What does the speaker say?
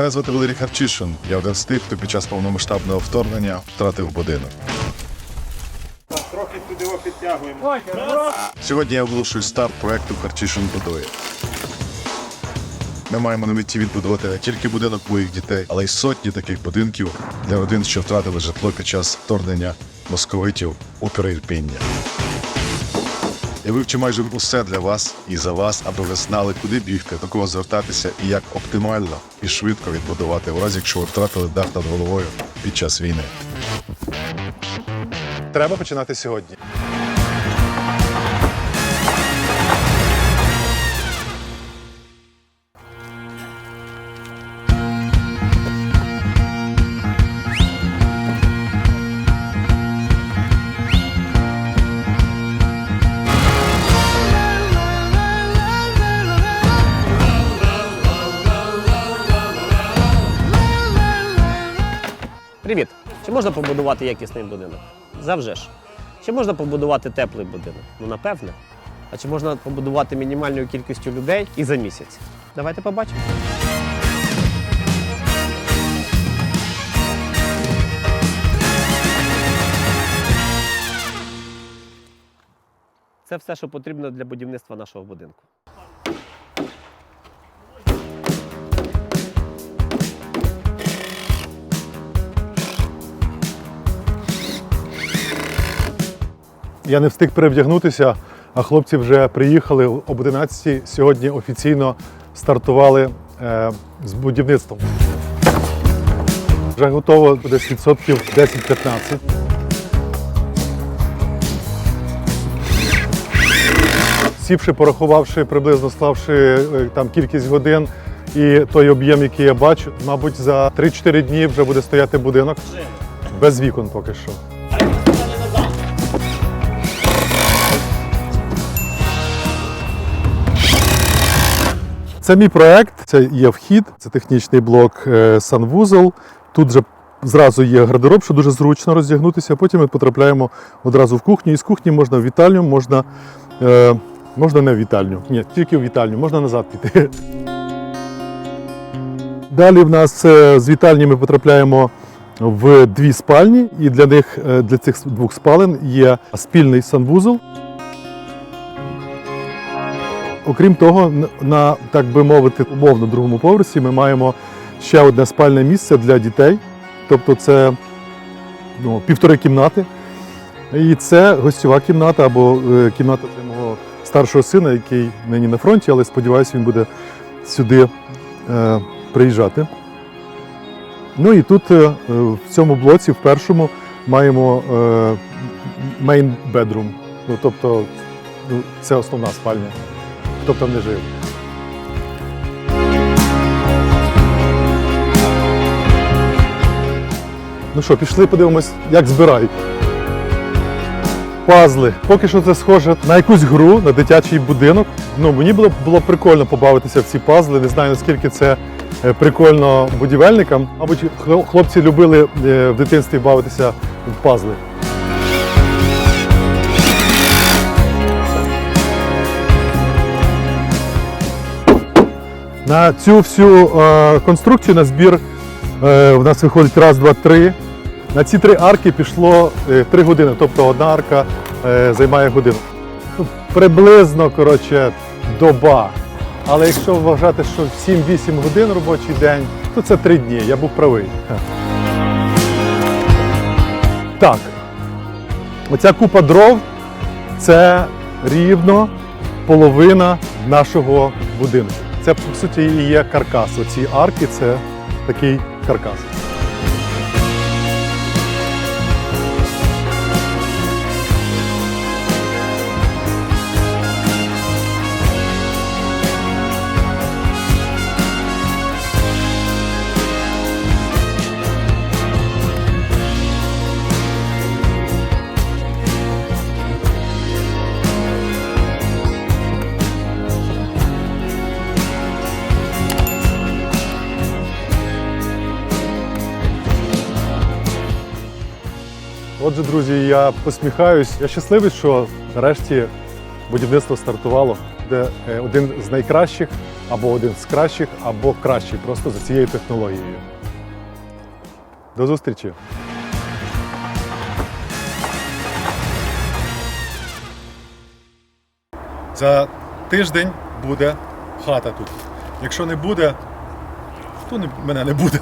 Мене звати Валерій Харчишин. Я один з тих, хто під час повномасштабного вторгнення втратив будинок. Трохи туди його підтягуємо. Сьогодні я оголошую старт проекту Харчишин будує. Ми маємо на меті відбудувати не тільки будинок моїх дітей, але й сотні таких будинків для родин, що втратили житло під час вторгнення московитів у Переірпіння. Я вивчу майже усе для вас і за вас, аби ви знали, куди бігти, до кого звертатися і як оптимально і швидко відбудувати, у разі якщо ви втратили дах над головою під час війни. Треба починати сьогодні. Привіт! Чи можна побудувати якісний будинок? Завжди ж. Чи можна побудувати теплий будинок? Ну напевне. А чи можна побудувати мінімальною кількістю людей і за місяць? Давайте побачимо. Це все, що потрібно для будівництва нашого будинку. Я не встиг перевдягнутися, а хлопці вже приїхали об 11 Сьогодні офіційно стартували е, з будівництвом. Вже готово десь відсотків 10-15. Сівши, порахувавши, приблизно склавши е, там кількість годин і той об'єм, який я бачу, мабуть, за 3-4 дні вже буде стояти будинок без вікон поки що. Це мій проект, це є вхід, це технічний блок е, санвузол. Тут же зразу є гардероб, що дуже зручно роздягнутися. Потім ми потрапляємо одразу в кухню. І з кухні можна в вітальню, можна, е, можна не в вітальню. Ні, тільки в вітальню, можна назад піти. Далі в нас е, з вітальні ми потрапляємо в дві спальні, і для них для цих двох спален є спільний санвузол. Окрім того, на так би мовити, умовно другому поверсі ми маємо ще одне спальне місце для дітей. Тобто це ну, півтори кімнати. І це гостьова кімната або е, кімната для мого старшого сина, який нині на фронті, але сподіваюся, він буде сюди е, приїжджати. Ну і тут е, в цьому блоці, в першому, маємо е, bedroom. Ну, тобто ну, це основна спальня хто б там не жив. Ну що, пішли подивимось, як збирають. Пазли. Поки що це схоже на якусь гру, на дитячий будинок. Ну, мені було, було прикольно побавитися в ці пазли. Не знаю, наскільки це е, прикольно будівельникам. Мабуть, хлопці любили е, в дитинстві бавитися в пазли. На цю всю е, конструкцію на збір е, у нас виходить раз, два, три. На ці три арки пішло е, три години, тобто одна арка займає годину. Ну, приблизно коротше, доба. Але якщо вважати, що 7-8 годин робочий день, то це три дні. Я був правий. Так. Оця купа дров це рівно половина нашого будинку. Це по суті і є каркас. Оці арки це такий каркас. Отже, друзі, я посміхаюсь. Я щасливий, що нарешті будівництво стартувало. Де е, один з найкращих або один з кращих, або кращий просто за цією технологією. До зустрічі! За тиждень буде хата тут. Якщо не буде, то мене не буде.